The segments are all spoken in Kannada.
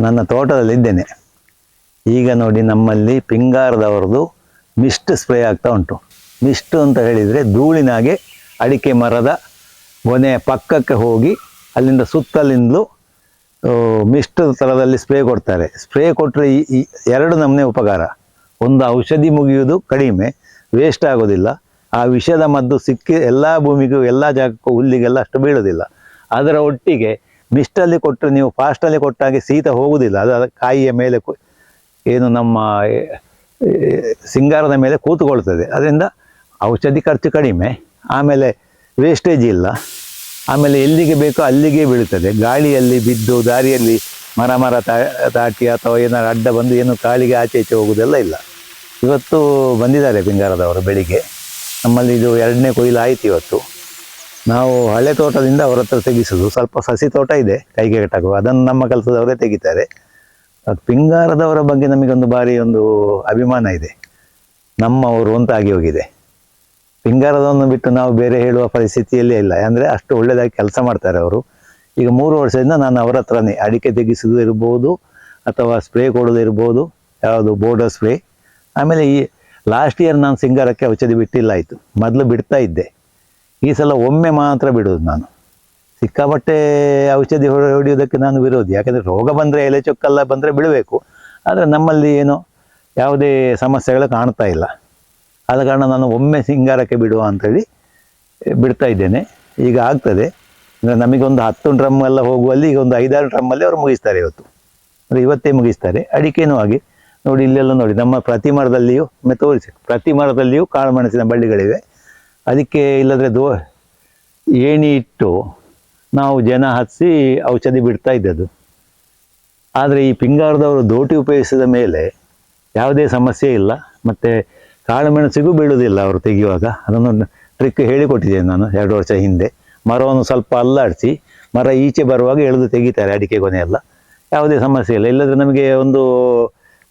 ನನ್ನ ತೋಟದಲ್ಲಿದ್ದೇನೆ ಈಗ ನೋಡಿ ನಮ್ಮಲ್ಲಿ ಪಿಂಗಾರದವ್ರದ್ದು ಮಿಸ್ಟ್ ಸ್ಪ್ರೇ ಆಗ್ತಾ ಉಂಟು. ಮಿಸ್ಟ್ ಅಂತ ಹೇಳಿದರೆ ಧೂಳಿನಾಗೆ ಅಡಿಕೆ ಮರದ ಗೊನೆಯ ಪಕ್ಕಕ್ಕೆ ಹೋಗಿ ಅಲ್ಲಿಂದ ಸುತ್ತಲಿಂದಲೂ ಮಿಸ್ಟ್ ಥರದಲ್ಲಿ ಸ್ಪ್ರೇ ಕೊಡ್ತಾರೆ. ಸ್ಪ್ರೇ ಕೊಟ್ಟರೆ ಈ ಎರಡು ನಮ್ಮನೆ ಉಪಕಾರ. ಒಂದು ಔಷಧಿ ಮುಗಿಯುವುದು ಕಡಿಮೆ, ವೇಸ್ಟ್ ಆಗೋದಿಲ್ಲ. ಆ ವಿಷದ ಮದ್ದು ಸಿಕ್ಕಿ ಎಲ್ಲ ಭೂಮಿಗೂ, ಎಲ್ಲ ಜಾಗಕ್ಕೂ ಹುಲ್ಲಿಗೆಲ್ಲ ಅಷ್ಟು ಬೀಳೋದಿಲ್ಲ. ಅದರ ಒಟ್ಟಿಗೆ ಮಿಸ್ಟಲ್ಲಿ ಕೊಟ್ಟರೆ ನೀವು ಫಾಸ್ಟಲ್ಲಿ ಕೊಟ್ಟಾಗೆ ಶೀತ ಹೋಗುವುದಿಲ್ಲ ಅದು ಕಾಯಿಯ ಮೇಲೆ ಏನು ನಮ್ಮ ಸಿಂಗಾರದ ಮೇಲೆ ಕೂತುಕೊಳ್ತದೆ. ಅದರಿಂದ ಔಷಧಿ ಖರ್ಚು ಕಡಿಮೆ. ಆಮೇಲೆ ವೇಸ್ಟೇಜ್ ಇಲ್ಲ. ಆಮೇಲೆ ಎಲ್ಲಿಗೆ ಬೇಕೋ ಅಲ್ಲಿಗೆ ಬೀಳುತ್ತದೆ. ಗಾಳಿಯಲ್ಲಿ ಬಿದ್ದು, ದಾರಿಯಲ್ಲಿ ಮರ ಮರ ತಾಟಿ ಅಥವಾ ಏನಾದ್ರು ಅಡ್ಡ ಬಂದು ಏನು ಕಾಳಿಗೆ ಆಚೆ, ಈಚೆ ಹೋಗುವುದೆಲ್ಲ ಇಲ್ಲ. ಇವತ್ತು ಬಂದಿದ್ದಾರೆ ಪಿಂಗಾರದವರು ಬೆಳಿಗ್ಗೆ. ನಮ್ಮಲ್ಲಿ ಇದು ಎರಡನೇ ಕೊಯ್ಲು ಆಯ್ತು ಇವತ್ತು. ನಾವು ಹಳೆ ತೋಟದಿಂದ ಅವರ ಹತ್ರ ತೆಗಿಸೋದು. ಸ್ವಲ್ಪ ಸಸಿ ತೋಟ ಇದೆ, ಕೈಗೆ ಕಟ್ಟಾಕುವ ಅದನ್ನು ನಮ್ಮ ಕೆಲಸದವರೇ ತೆಗಿತಾರೆ. ಪಿಂಗಾರದವರ ಬಗ್ಗೆ ನಮಗೊಂದು ಭಾರಿ ಒಂದು ಅಭಿಮಾನ ಇದೆ. ನಮ್ಮವರು ಅಂತ ಆಗಿ ಹೋಗಿದೆ. ಪಿಂಗಾರದವನ್ನು ಬಿಟ್ಟು ನಾವು ಬೇರೆ ಹೇಳುವ ಪರಿಸ್ಥಿತಿಯಲ್ಲೇ ಇಲ್ಲ. ಅಂದರೆ ಅಷ್ಟು ಒಳ್ಳೆಯದಾಗಿ ಕೆಲಸ ಮಾಡ್ತಾರೆ ಅವರು. ಈಗ ಮೂರು ವರ್ಷದಿಂದ ನಾನು ಅವರ ಹತ್ರನೇ ಅಡಿಕೆ ತೆಗಿಸೋದು ಇರ್ಬೋದು, ಅಥವಾ ಸ್ಪ್ರೇ ಕೊಡೋದು ಇರ್ಬೋದು, ಯಾವುದು ಬೋರ್ಡರ್ ಸ್ಪ್ರೇ ಆಮೇಲೆ ಈ ಲಾಸ್ಟ್ ಇಯರ್ ನಾನು ಸಿಂಗಾರಕ್ಕೆ ಔಷಧಿ ಬಿಟ್ಟಿಲ್ಲ ಆಯಿತು. ಮೊದಲು ಬಿಡ್ತಾ ಇದ್ದೆ. ಈ ಸಲ ಒಮ್ಮೆ ಮಾತ್ರ ಬಿಡೋದು ನಾನು. ಸಿಕ್ಕಾಪಟ್ಟೆ ಔಷಧಿ ಹೊಡೆ- ಹೊಡೆಯೋದಕ್ಕೆ ನಾನು ವಿರೋಧಿ. ಯಾಕಂದರೆ ರೋಗ ಬಂದರೆ ಎಲೆ ಚೊಕ್ಕಲ್ಲ ಬಂದರೆ ಬಿಡಬೇಕು. ಆದರೆ ನಮ್ಮಲ್ಲಿ ಏನು ಯಾವುದೇ ಸಮಸ್ಯೆಗಳು ಕಾಣ್ತಾ ಇಲ್ಲ. ಆದ ಕಾರಣ ನಾನು ಒಮ್ಮೆ ಸಿಂಗಾರಕ್ಕೆ ಬಿಡುವ ಅಂಥೇಳಿ ಬಿಡ್ತಾ ಇದ್ದೇನೆ. ಈಗ ಆಗ್ತದೆ. ಅಂದರೆ ನಮಗೊಂದು ಹತ್ತು ಡ್ರಮ್ ಎಲ್ಲ ಹೋಗುವಲ್ಲಿ ಈಗ ಒಂದು ಐದಾರು ಡ್ರಮ್ಮಲ್ಲಿ ಅವರು ಮುಗಿಸ್ತಾರೆ ಇವತ್ತು. ಅಂದರೆ ಇವತ್ತೇ ಮುಗಿಸ್ತಾರೆ. ಅಡಿಕೆನೂ ಆಗಿ ನೋಡಿ ಇಲ್ಲೆಲ್ಲ ನೋಡಿ, ನಮ್ಮ ಪ್ರತಿ ಮರದಲ್ಲಿಯೂ ಒಮ್ಮೆ ತೋರಿಸಿ. ಪ್ರತಿ ಮರದಲ್ಲಿಯೂ ಕಾಳು ಮೆಣಸಿನ ಬಳ್ಳಿಗಳಿವೆ. ಅದಕ್ಕೆ ಇಲ್ಲದ್ರೆ ದೋ ಏಣಿ ಇಟ್ಟು ನಾವು ಜನ ಹಚ್ಚಿ ಔಷಧಿ ಬಿಡ್ತಾ ಇದ್ದದ್ದು. ಆದರೆ ಈ ಪಿಂಗಾರದವರು ದೋಟಿ ಉಪಯೋಗಿಸಿದ ಮೇಲೆ ಯಾವುದೇ ಸಮಸ್ಯೆ ಇಲ್ಲ. ಮತ್ತು ಕಾಳು ಮೆಣಸಿಗೂ ಬೀಳುವುದಿಲ್ಲ ಅವರು ತೆಗೆಯುವಾಗ. ಅದನ್ನು ಟ್ರಿಕ್ ಹೇಳಿಕೊಟ್ಟಿದ್ದೇನೆ ನಾನು ಎರಡು ವರ್ಷ ಹಿಂದೆ. ಮರವನ್ನು ಸ್ವಲ್ಪ ಅಲ್ಲಾಡಿಸಿ, ಮರ ಈಚೆ ಬರುವಾಗ ಎಳೆದು ತೆಗಿತಾರೆ ಅಡಿಕೆ ಕೊನೆ ಎಲ್ಲ ಯಾವುದೇ ಸಮಸ್ಯೆ ಇಲ್ಲ. ಇಲ್ಲದ್ರೆ ನಮಗೆ ಒಂದು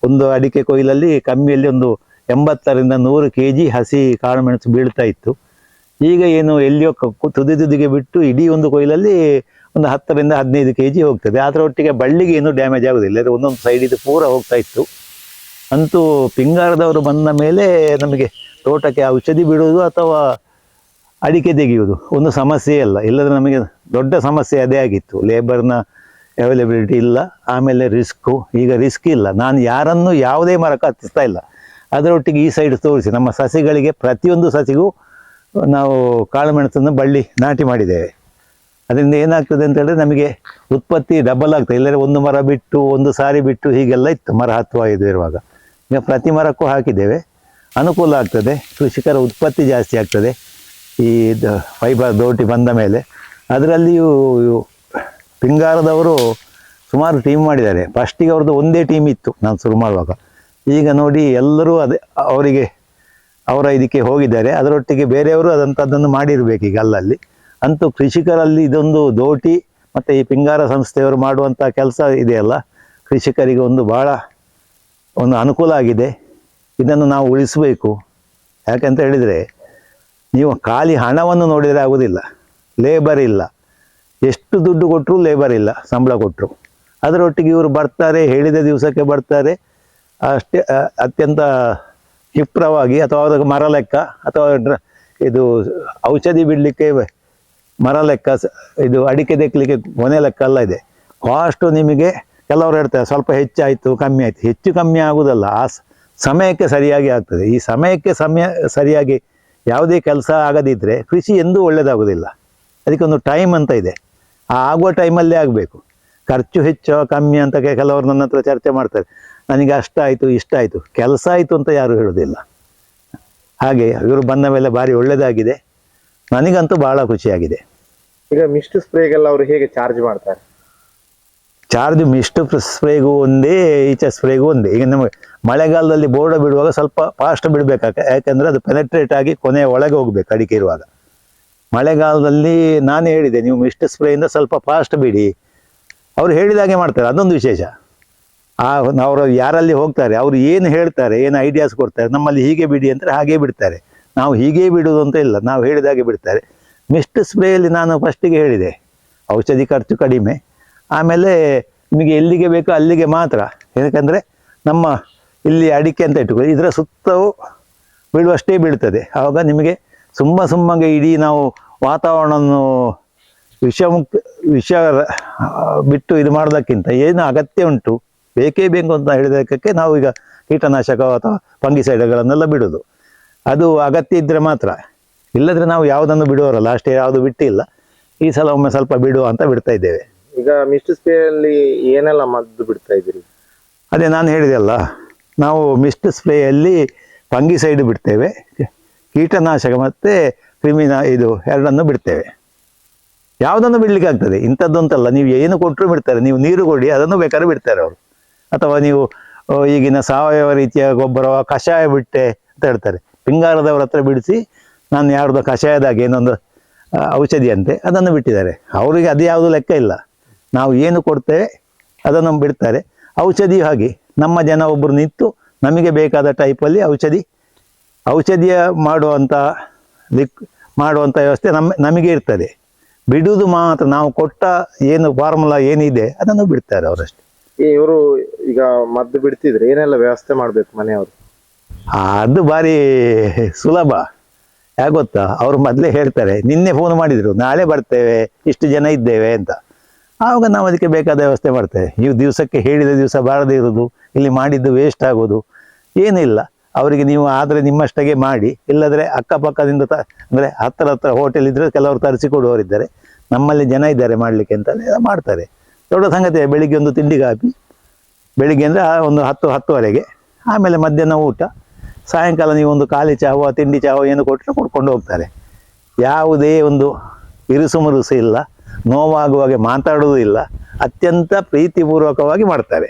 ಒಂದು ಅಡಿಕೆ ಕೊಯ್ಲಲ್ಲಿ ಕಮ್ಮಿಯಲ್ಲಿ ಒಂದು ಎಂಬತ್ತರಿಂದ ನೂರು ಕೆ ಜಿ ಹಸಿ ಕಾಳು ಮೆಣಸು ಬೀಳ್ತಾ ಇತ್ತು. ಈಗ ಏನು ಎಲ್ಲಿಯೋ ತುದಿ ತುದಿಗೆ ಬಿಟ್ಟು ಇಡೀ ಒಂದು ಕೊಯ್ಲಲ್ಲಿ ಒಂದು ಹತ್ತರಿಂದ ಹದಿನೈದು ಕೆ ಜಿ ಹೋಗ್ತದೆ. ಅದರ ಒಟ್ಟಿಗೆ ಬಳ್ಳಿಗೆ ಏನೂ ಡ್ಯಾಮೇಜ್ ಆಗೋದಿಲ್ಲ. ಒಂದೊಂದು ಸೈಡ್ ಇದು ಪೂರ ಹೋಗ್ತಾ ಇತ್ತು. ಅಂತೂ ಪಿಂಗಾರದವರು ಬಂದ ಮೇಲೆ ನಮಗೆ ತೋಟಕ್ಕೆ ಔಷಧಿ ಬಿಡುವುದು ಅಥವಾ ಅಡಿಕೆ ತೆಗೆಯುವುದು ಒಂದು ಸಮಸ್ಯೆ ಅಲ್ಲ. ಇಲ್ಲದ್ರೆ ನಮಗೆ ದೊಡ್ಡ ಸಮಸ್ಯೆ ಅದೇ ಆಗಿತ್ತು. ಲೇಬರ್ನ ಅವೈಲೇಬಿಲಿಟಿ ಇಲ್ಲ. ಆಮೇಲೆ ರಿಸ್ಕು ಈಗ ರಿಸ್ಕ್ ಇಲ್ಲ. ನಾನು ಯಾರನ್ನು ಯಾವುದೇ ಮರಕ್ಕೆ ಹತ್ತಿಸ್ತಾ ಇಲ್ಲ. ಅದರೊಟ್ಟಿಗೆ ಈ ಸೈಡ್ ತೋರಿಸಿ. ನಮ್ಮ ಸಸಿಗಳಿಗೆ ಪ್ರತಿಯೊಂದು ಸಸಿಗೂ ನಾವು ಕಾಳುಮೆಣಸನ್ನು ಬಳ್ಳಿ ನಾಟಿ ಮಾಡಿದ್ದೇವೆ. ಅದರಿಂದ ಏನಾಗ್ತದೆ ಅಂತ ಹೇಳಿದ್ರೆ ನಮಗೆ ಉತ್ಪತ್ತಿ ಡಬಲ್ ಆಗ್ತದೆ. ಇಲ್ಲದ್ರೆ ಒಂದು ಮರ ಬಿಟ್ಟು, ಒಂದು ಸಾರಿ ಬಿಟ್ಟು ಹೀಗೆಲ್ಲ ಇತ್ತು. ಮರ ಹತ್ತುವ ಇದು ಇರುವಾಗ. ಈಗ ಪ್ರತಿ ಮರಕ್ಕೂ ಹಾಕಿದ್ದೇವೆ. ಅನುಕೂಲ ಆಗ್ತದೆ. ಕೃಷಿಕರ ಉತ್ಪತ್ತಿ ಜಾಸ್ತಿ ಆಗ್ತದೆ. ಈ ಫೈಬರ್ ದೋಟಿ ಬಂದ ಮೇಲೆ. ಅದರಲ್ಲಿಯೂ ಪಿಂಗಾರದವರು ಸುಮಾರು ಟೀಮ್ ಮಾಡಿದ್ದಾರೆ. ಫಸ್ಟಿಗೆ ಅವ್ರದ್ದು ಒಂದೇ ಟೀಮ್ ಇತ್ತು. ನಾನು ಶುರು ಮಾಡುವಾಗ. ಈಗ ನೋಡಿ ಎಲ್ಲರೂ ಅದೇ ಅವರಿಗೆ, ಅವರ ಇದಕ್ಕೆ ಹೋಗಿದ್ದಾರೆ. ಅದರೊಟ್ಟಿಗೆ ಬೇರೆಯವರು ಅದಂಥದ್ದನ್ನು ಮಾಡಿರಬೇಕು ಈಗ ಅಲ್ಲಲ್ಲಿ. ಅಂತೂ ಕೃಷಿಕರಲ್ಲಿ ಇದೊಂದು ದೋಟಿ ಮತ್ತು ಈ ಪಿಂಗಾರ ಸಂಸ್ಥೆಯವರು ಮಾಡುವಂಥ ಕೆಲಸ ಇದೆಯಲ್ಲ. ಕೃಷಿಕರಿಗೆ ಒಂದು ಭಾಳ ಒಂದು ಅನುಕೂಲ ಆಗಿದೆ. ಇದನ್ನು ನಾವು ಉಳಿಸಬೇಕು. ಯಾಕಂತ ಹೇಳಿದರೆ, ನೀವು ಖಾಲಿ ಹಣವನ್ನು ನೋಡಿದರೆ ಆಗೋದಿಲ್ಲ ಲೇಬರ್ ಇಲ್ಲ. ಎಷ್ಟು ದುಡ್ಡು ಕೊಟ್ಟರು ಲೇಬರ್ ಇಲ್ಲ, ಸಂಬಳ ಕೊಟ್ಟರು ಅದರೊಟ್ಟಿಗೆ ಇವರು ಬರ್ತಾರೆ, ಹೇಳಿದ ದಿವಸಕ್ಕೆ ಬರ್ತಾರೆ. ಅಷ್ಟೇ ಅತ್ಯಂತ ಕ್ಷಿಪ್ರವಾಗಿ ಅಥವಾ ಅದಕ್ಕೆ ಮರ ಲೆಕ್ಕ ಅಥವಾ ಇದು ಔಷಧಿ ಬಿಡಲಿಕ್ಕೆ ಮರ ಲೆಕ್ಕ ಇದು ಅಡಿಕೆ ತೆಕ್ಕಲಿಕ್ಕೆ ಕೊನೆ ಲೆಕ್ಕ ಎಲ್ಲ ಇದೆ. ಕಾಸ್ಟು ನಿಮಗೆ ಕೆಲವರು ಹೇಳ್ತಾರೆ, ಸ್ವಲ್ಪ ಹೆಚ್ಚಾಯಿತು, ಕಮ್ಮಿ ಆಯಿತು. ಹೆಚ್ಚು ಕಮ್ಮಿ ಆಗುವುದಲ್ಲ, ಆ ಸಮಯಕ್ಕೆ ಸರಿಯಾಗಿ ಆಗ್ತದೆ. ಈ ಸಮಯಕ್ಕೆ ಸಮಯ, ಸರಿಯಾಗಿ ಯಾವುದೇ ಕೆಲಸ ಆಗದಿದ್ದರೆ ಕೃಷಿ ಎಂದೂ ಒಳ್ಳೆಯದಾಗೋದಿಲ್ಲ ಅದಕ್ಕೆ ಒಂದು ಟೈಮ್ ಅಂತ ಇದೆ. ಆ, ಆಗುವ ಟೈಮಲ್ಲೇ ಆಗಬೇಕು. ಖರ್ಚು ಹೆಚ್ಚು, ಕಮ್ಮಿ ಅಂತ ಕೆಲವರು ನನ್ನ ಹತ್ರ ಚರ್ಚೆ ಮಾಡ್ತಾರೆ. ನನಗೆ ಅಷ್ಟಾಯಿತು ಇಷ್ಟಾಯಿತು ಕೆಲಸ ಆಯಿತು ಅಂತ ಯಾರೂ ಹೇಳೋದಿಲ್ಲ. ಹಾಗೆ ಇವರು ಬಂದ ಮೇಲೆ ಭಾರಿ ಒಳ್ಳೆಯದಾಗಿದೆ ನನಗಂತೂ ಭಾಳ ಖುಷಿಯಾಗಿದೆ. ಈಗ ಮಿಸ್ಟ್ ಸ್ಪ್ರೇಗೆಲ್ಲ ಅವರು ಹೇಗೆ ಚಾರ್ಜ್ ಮಾಡ್ತಾರೆ? ಚಾರ್ಜ್ ಮಿಸ್ಟ್ ಸ್ಪ್ರೇಗೂ ಒಂದೇ ಈಚೆ ಸ್ಪ್ರೇಗೂ ಒಂದೇ. ಈಗ ನಮಗೆ ಮಳೆಗಾಲದಲ್ಲಿ ಬೋರ್ಡ ಬಿಡುವಾಗ ಸ್ವಲ್ಪ ಫಾಸ್ಟ್ ಬಿಡಬೇಕಾಗ ಯಾಕೆಂದರೆ ಅದು ಪೆನೆಟ್ರೇಟ್ ಆಗಿ ಕೊನೆಯ ಒಳಗೆ ಹೋಗ್ಬೇಕು ಅಡಿಕೆ ಇರುವಾಗ. ಮಳೆಗಾಲದಲ್ಲಿ ನಾನು ಹೇಳಿದೆ ನೀವು ಮಿಸ್ಟ್ ಸ್ಪ್ರೇಯಿಂದ ಸ್ವಲ್ಪ ಫಾಸ್ಟ್ ಬಿಡಿ. ಅವ್ರು ಹೇಳಿದಾಗೆ ಮಾಡ್ತಾರೆ ಅದೊಂದು ವಿಶೇಷ. ಆ ಅವರು ಯಾರಲ್ಲಿ ಹೋಗ್ತಾರೆ, ಅವರು ಏನು ಹೇಳ್ತಾರೆ, ಏನು ಐಡಿಯಾಸ್ ಕೊಡ್ತಾರೆ, ನಮ್ಮಲ್ಲಿ ಹೀಗೆ ಬಿಡಿ ಅಂದರೆ ಹಾಗೇ ಬಿಡ್ತಾರೆ. ನಾವು ಹೀಗೆ ಬಿಡುವುದು ಅಂತ ಇಲ್ಲ, ನಾವು ಹೇಳಿದಾಗೆ ಬಿಡ್ತಾರೆ. ಮಿಸ್ಟ್ ಸ್ಪ್ರೇಯಲ್ಲಿ ನಾನು ಫಸ್ಟಿಗೆ ಹೇಳಿದೆ, ಔಷಧಿ ಖರ್ಚು ಕಡಿಮೆ. ಆಮೇಲೆ ನಿಮಗೆ ಎಲ್ಲಿಗೆ ಬೇಕೋ ಅಲ್ಲಿಗೆ ಮಾತ್ರ. ಯಾಕಂದರೆ ನಮ್ಮ ಇಲ್ಲಿ ಅಡಿಕೆ ಅಂತ ಇಟ್ಟುಕೊಳ್ಳಿ ಇದರ ಸುತ್ತವೂ ಬೀಳುವಷ್ಟೇ ಬೀಳ್ತದೆ. ಆವಾಗ ನಿಮಗೆ ಸುಮ್ಮ ಸುಮ್ಮಗೆ ಇಡೀ ನಾವು ವಾತಾವರಣವನ್ನು ವಿಷಮುಕ್ತ, ವಿಷ ಬಿಟ್ಟು ಇದು ಮಾಡೋದಕ್ಕಿಂತ ಏನು ಅಗತ್ಯ ಉಂಟು. ಬೇಕೇ ಬೇಕು ಅಂತ ಹೇಳಿದಕ್ಕೆ ನಾವು ಈಗ ಕೀಟನಾಶಕ ಅಥವಾ ಫಂಗಿಸೈಡ್ಗಳನ್ನೆಲ್ಲ ಬಿಡೋದು. ಅದು ಅಗತ್ಯ ಇದ್ದರೆ ಮಾತ್ರ. ಇಲ್ಲದ್ರೆ ನಾವು ಯಾವುದನ್ನು ಬಿಡುವರಲ್ಲ ಅಷ್ಟೇ ಯಾವುದು ಬಿಟ್ಟಿಲ್ಲ. ಈ ಸಲ ಒಮ್ಮೆ ಸ್ವಲ್ಪ ಬಿಡುವ ಅಂತ ಬಿಡ್ತಾ ಇದ್ದೇವೆ. ಈಗ ಮಿಸ್ಟ್ ಸ್ಪ್ರೇಯಲ್ಲಿ ಏನೆಲ್ಲ ಮದ್ದು ಬಿಡ್ತಾ ಇದ್ದೀರಿ? ಅದೇ ನಾನು ಹೇಳಿದೆ ಅಲ್ಲ ನಾವು ಮಿಸ್ಟ್ ಸ್ಪ್ರೇಯಲ್ಲಿ ಪಂಗಿಸೈಡ್ ಬಿಡ್ತೇವೆ ಕೀಟನಾಶಕ ಮತ್ತು ಕ್ರಿಮಿನ ಇದು ಎರಡನ್ನು ಬಿಡ್ತೇವೆ. ಯಾವುದನ್ನು ಬಿಡ್ಲಿಕ್ಕೆ ಆಗ್ತದೆ? ಇಂಥದ್ದು ಅಂತಲ್ಲ ನೀವು ಏನು ಕೊಟ್ಟರು ಬಿಡ್ತಾರೆ ನೀವು ನೀರು ಕೊಡಿ ಅದನ್ನು ಬೇಕಾದ್ರೆ ಬಿಡ್ತಾರೆ ಅವರು. ಅಥವಾ ನೀವು ಈಗಿನ ಸಾವಯವ ರೀತಿಯ ಗೊಬ್ಬರ, ಕಷಾಯ ಬಿಟ್ಟೆ ಅಂತ ಹೇಳ್ತಾರೆ. ಪಿಂಗಾರದವ್ರ ಹತ್ರ ಬಿಡಿಸಿ, ನಾನು ಯಾರ್ದು ಕಷಾಯದಾಗೆ ಏನೊಂದು ಔಷಧಿಯಂತೆ ಅದನ್ನು ಬಿಟ್ಟಿದ್ದಾರೆ. ಅವರಿಗೆ ಅದು ಯಾವುದು ಲೆಕ್ಕ ಇಲ್ಲ. ನಾವು ಏನು ಕೊಡ್ತೇವೆ ಅದನ್ನು ಬಿಡ್ತಾರೆ. ಔಷಧಿ ಹಾಗೆ, ನಮ್ಮ ಜನ ಒಬ್ಬರು ನಿಂತು ನಮಗೆ ಬೇಕಾದ ಟೈಪಲ್ಲಿ ಔಷಧಿ, ಔಷಧಿಯ ಮಾಡುವಂಥ ಲಿಕ್ ಮಾಡುವಂಥ ವ್ಯವಸ್ಥೆ ನಮ್ಮ ನಮಗೆ ಇರ್ತದೆ. ಬಿಡುವುದು ಮಾತ್ರ, ನಾವು ಕೊಟ್ಟ ಏನು ಫಾರ್ಮುಲಾ ಏನಿದೆ ಅದನ್ನು ಬಿಡ್ತಾರೆ ಅವರಷ್ಟೇ. ಇವರು ಈಗ ಮದ್ದು ಬಿಡ್ತಿದ್ರೆ ಏನೆಲ್ಲ ವ್ಯವಸ್ಥೆ ಮಾಡ್ಬೇಕು ಮನೆಯವರು? ಅದು ಬಾರಿ ಸುಲಭ. ಯಾಕೆ ಗೊತ್ತಾ? ಅವ್ರು ಮೊದಲೇ ಹೇಳ್ತಾರೆ, ನಿನ್ನೆ ಫೋನ್ ಮಾಡಿದ್ರು, ನಾಳೆ ಬರ್ತೇವೆ, ಇಷ್ಟು ಜನ ಇದ್ದೇವೆ ಅಂತ. ಆವಾಗ ನಾವು ಅದಕ್ಕೆ ಬೇಕಾದ ವ್ಯವಸ್ಥೆ ಮಾಡ್ತೇವೆ. ನೀವು ದಿವಸಕ್ಕೆ ಹೇಳಿದ ದಿವಸ ಬಾರದೇ ಇರೋದು, ಇಲ್ಲಿ ಮಾಡಿದ್ದು ವೇಸ್ಟ್ ಆಗೋದು, ಏನಿಲ್ಲ. ಅವರಿಗೆ ನೀವು ಆದರೆ ನಿಮ್ಮಷ್ಟಾಗೆ ಮಾಡಿ, ಇಲ್ಲದ್ರೆ ಅಕ್ಕಪಕ್ಕದಿಂದ ತ, ಅಂದರೆ ಹತ್ತಿರ ಹತ್ರ ಹೋಟೆಲ್ ಇದ್ದರೆ ಕೆಲವರು ತರಿಸಿ ಕೊಡುವವರಿದ್ದಾರೆ. ನಮ್ಮಲ್ಲಿ ಜನ ಇದ್ದಾರೆ ಮಾಡಲಿಕ್ಕೆ ಅಂತ ಮಾಡ್ತಾರೆ. ದೊಡ್ಡ ಸಂಗತಿ, ಬೆಳಿಗ್ಗೆ ಒಂದು ತಿಂಡಿ ಕಾಪಿ. ಬೆಳಿಗ್ಗೆ ಅಂದರೆ ಒಂದು ಹತ್ತು, ಹತ್ತುವರೆಗೆ. ಆಮೇಲೆ ಮಧ್ಯಾಹ್ನ ಊಟ. ಸಾಯಂಕಾಲ ನೀವು ಒಂದು ಖಾಲಿ ಚಾವ ತಿಂಡಿ ಚಾವ ಏನು ಕೊಟ್ಟರೆ ಕೊಡ್ಕೊಂಡು ಹೋಗ್ತಾರೆ. ಯಾವುದೇ ಒಂದು ಇರುಸು ಮುರುಸು ಇಲ್ಲ, ನೋವಾಗುವಾಗೆ ಮಾತಾಡುವುದೂ ಇಲ್ಲ ಅತ್ಯಂತ ಪ್ರೀತಿಪೂರ್ವಕವಾಗಿ ಮಾಡ್ತಾರೆ.